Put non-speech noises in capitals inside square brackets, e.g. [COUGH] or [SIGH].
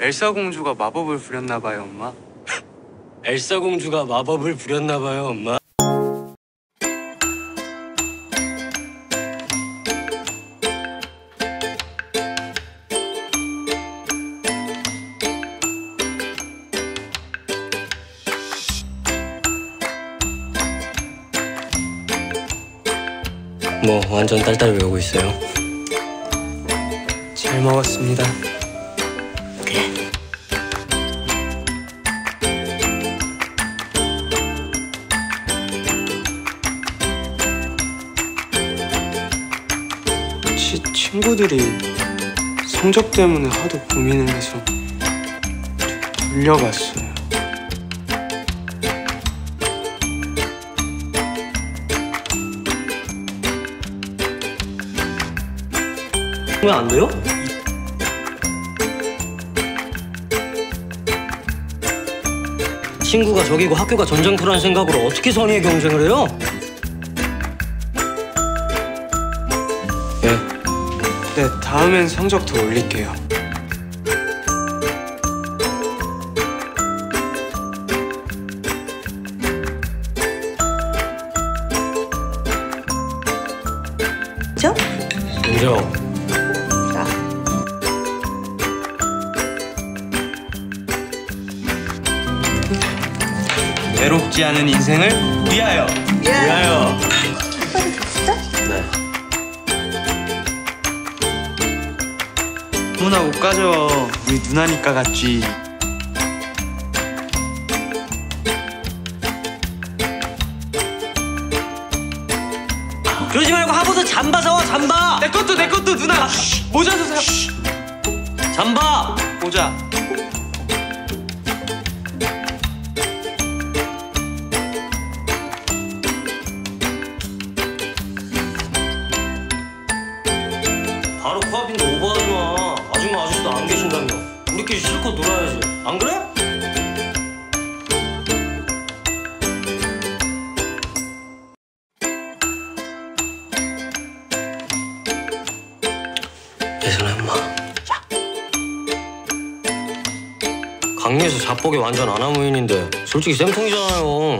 엘사 공주가 마법을 부렸나 봐요, 엄마. [LAUGHS] 엘사 공주가 마법을 부렸나 봐요, 엄마. 뭐 완전 딸딸 외우고 있어요. 잘 먹었습니다. 치, 친구들이 성적 때문에 하도 고민을 해서 돌려봤어요. 왜 안 돼요? 친구가 적이고 학교가 전쟁터라는 생각으로 어떻게 선의의 경쟁을 해요? 네. 네, 다음엔 성적 더 올릴게요. 죠? 인정. 외롭지 않은 인생을 위하여. 위하여. 진짜? 네. 누나 못 가져. 우리 누나니까 갔지. 그러지 말고 하버드 잠바 사와 잠바. 내 것도 내 것도 누나. 모자도 사. 잠바. 모자. 바로 코앞인데 오버하지 마. 아줌마 아저씨도 안 계신다며. 우리끼리 실컷 놀아야지. 안 그래? 예선아 엄마. 야. 강리에서 자뻑이 완전 아나무인인데 솔직히 쌤통이잖아요.